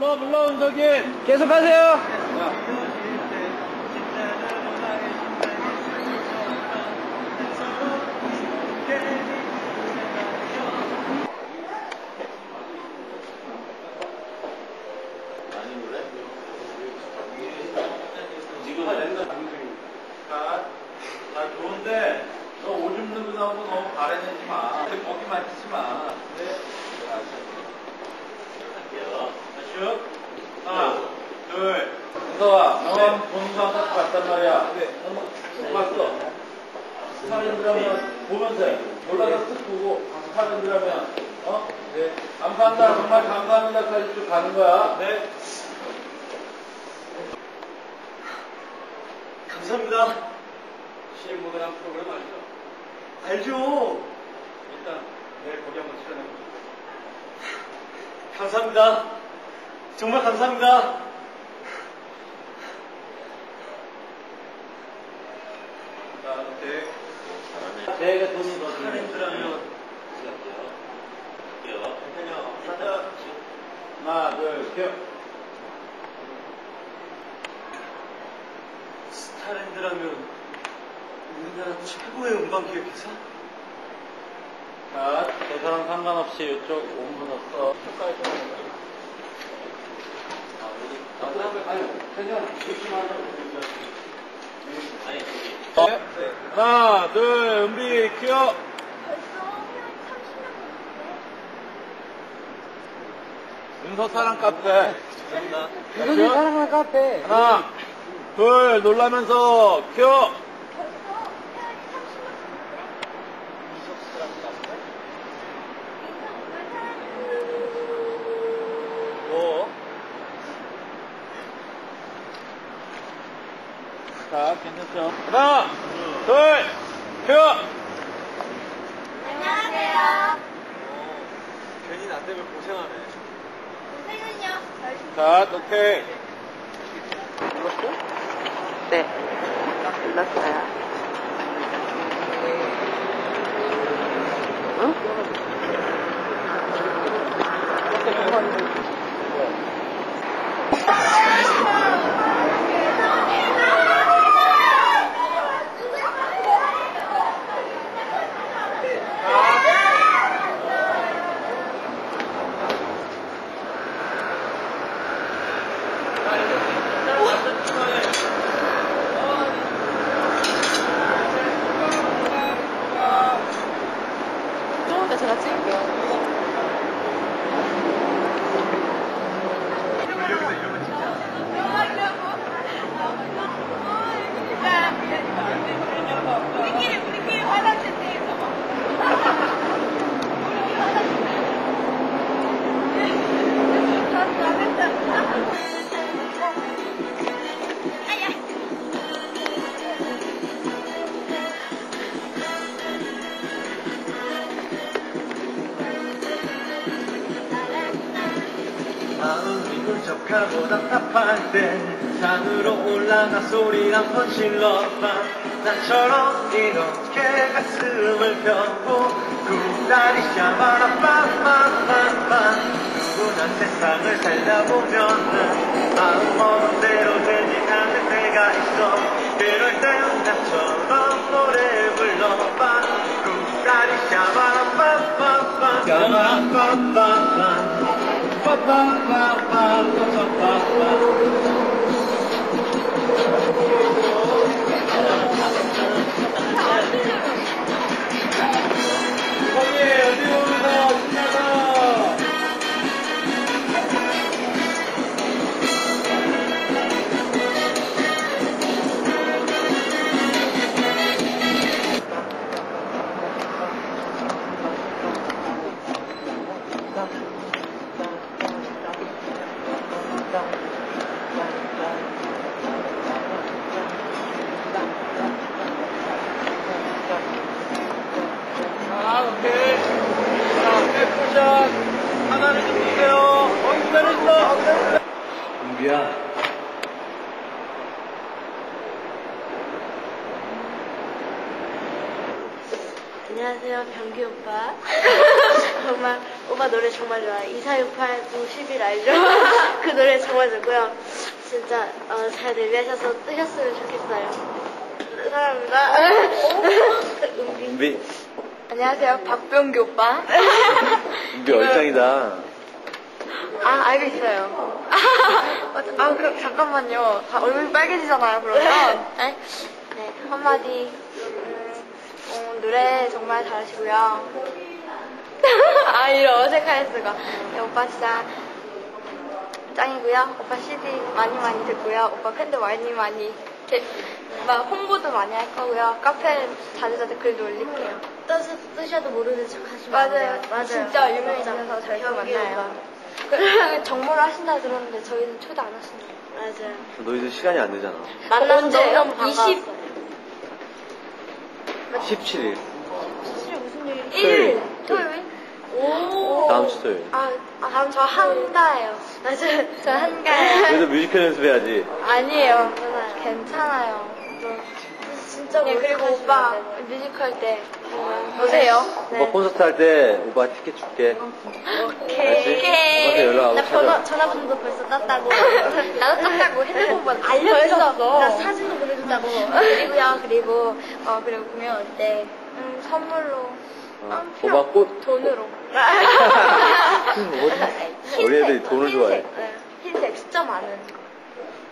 불러 불러 은석이 계속하세요 자, 자, 좋은데, 너 오줌 누고 나오고 너무 바래내지 마. 거기만 치지 마. 네. 자, 할게요. 쭉. 하나, 둘. 은서아, 너 본사 딱 봤단 말이야. 네. 못 봤어. 스타랜드라면 보면서 해. 몰라서 쓱 보고, 스타랜드라면, 어? 네. 감사합니다. 정말 감사합니다까지 쭉 가는 거야. 네. 감사합니다. 모델한 프로그램 알죠? 알죠. 일단 내일 거기 한번 출연해보죠. 감사합니다. 정말 감사합니다. 제가 돈이 더 드는. 하나, 둘, 셋. 스타랜드라면 우리나라 최고의 음반 기획회사? 자, 대사랑 상관없이 이쪽 5분 없어. 하나, 둘, 은비, 큐! 윤서 사랑 카페. 사랑할 카페. 하나, 둘, 놀라면서 큐! 오. 자, 괜찮죠? 하나, 둘, 큐! 안녕하세요. 괜히 나 때문에 고생하네. 선생님요. 자, 오케이. 네. 불렀어요. 응? 좀 이따 제가 찍을게요. 적하고 답답할 땐 산으로 올라가 소리 한 번 질러봐. 나처럼 이렇게 가슴을 펴고 구다리 샤바라빠빠빠빠 누구나 세상을 살다 보면은 마음 먹은 대로 되지 않는 때가 있어. 그럴 땐 나처럼 노래 불러봐. 구다리 샤바라빠빠빠 샤바라빠빠빠 거기 자, 오케이. 자, 백포샷 하나를 좀 주세요. 어, 기다려주세요. 은비야 안녕하세요, 병기 오빠. 정말 오빠 노래 정말 좋아요. 2468 91 알죠? 그 노래 정말 좋고요. 진짜 어, 잘 데뷔하셔서 뜨셨으면 좋겠어요. 사랑합니다. 은비, 안녕하세요. 박병규 오빠. 은비 얼짱이다. 아, 알고 있어요. 아, 그럼 잠깐만요. 다 얼굴이 빨개지잖아요, 그러면. 네? 네, 한마디. 음, 어, 노래 정말 잘하시고요. 아, 이런 어색할 수가. 네, 오빠 진짜 짱이고요. 오빠 CD 많이 많이 듣고요. 오빠 팬들 많이 많이 이렇게 막 홍보도 많이 할 거고요. 카페 자주 자주 글도 올릴게요. 뜨셔, 뜨셔도 모르는 척 하시면 맞아요. 맞아요. 진짜 저희 또 만나요. 그, 정모를 하신다 들었는데 저희는 초대 안 하신다. 맞아요. 너희들 시간이 안 되잖아. 만나서 너무 반가웠어요. 20... 17일. 무슨 요일? 토요일. 토요일? 오. 다음 주 토요일. 아, 아 다음 저 한가예요. 맞아요. 저 한가예요. 너희들 뮤지컬 연습해야지. 아니에요. 괜찮아요. 진짜 네, 그리고 오빠 뮤지컬 때 오세요. 네. 오빠 콘서트 할 때 오빠 티켓 줄게. 알지? 오빠한테 연락하고 나 번호. 전화번호도 벌써 땄다고. 나도 땄다고. 핸드폰번 알려줬어. 나 사진도 보내준다고. 그리고요, 그리고, 어, 그리고 공연 올 때, 음, 선물로. 어, 아, 필요 오빠 꽃? 돈으로. 우리 애들이 돈을 좋아해. 흰색, 네. 흰색 숫자 많은.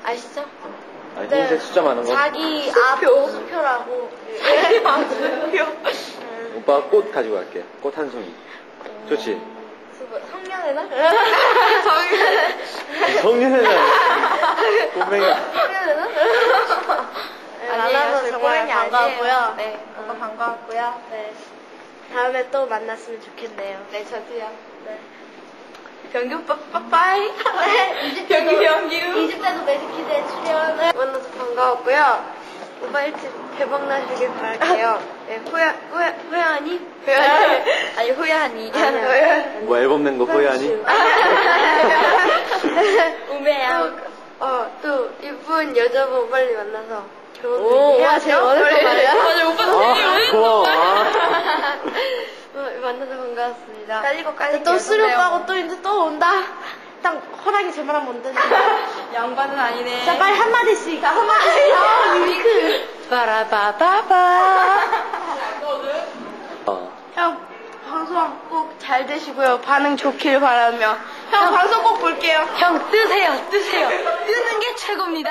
아시죠? 아니, 흰색 숫자 많은 거. 자기 수표. 수표라고. 자기 수표. 오빠 꽃 가지고 갈게. 꽃 한 송이. 좋지? 성년회나? 성년회잖아. 꼬맹이야. 성년회나? 네, 만나서 정말 반가웠고요. 네, 오빠 반가웠고요. 네. 다음에 또 만났으면 좋겠네요. 네, 저도요. 네. 병규 오빠 빠빠이. 네, 병규 병규. 2집 때도 매직키드에 출연. 만나서 반가웠고요. 오빠 일찍 대박 나시길 바랄게요. 네, 호야, 호야, 호야하니? 호야하니? 아니, 호야하니. 뭐 앨범 낸거 후회하니? 우매야. 어, 또, 이쁜 여자분 빨리 만나서 결혼도 해야죠. 제가 원했던 말이야? 맞아, 오빠 아, 고마워. 아. 어, 만나서 반가웠습니다. 깔리고 깔리고. 또 수료하고 또 이제 또 온다. 딱 허락이 제발 한번 던져 양반은 아니네. 자, 빨리 한마디씩. 자, 한마디씩. 아, 윙크. 빠라바바바. 어. 형, 방송 꼭 잘 되시고요. 반응 좋길 바라며. 형, 방송 꼭 볼게요. 형, 뜨세요, 뜨세요. 뜨는 게 최고입니다.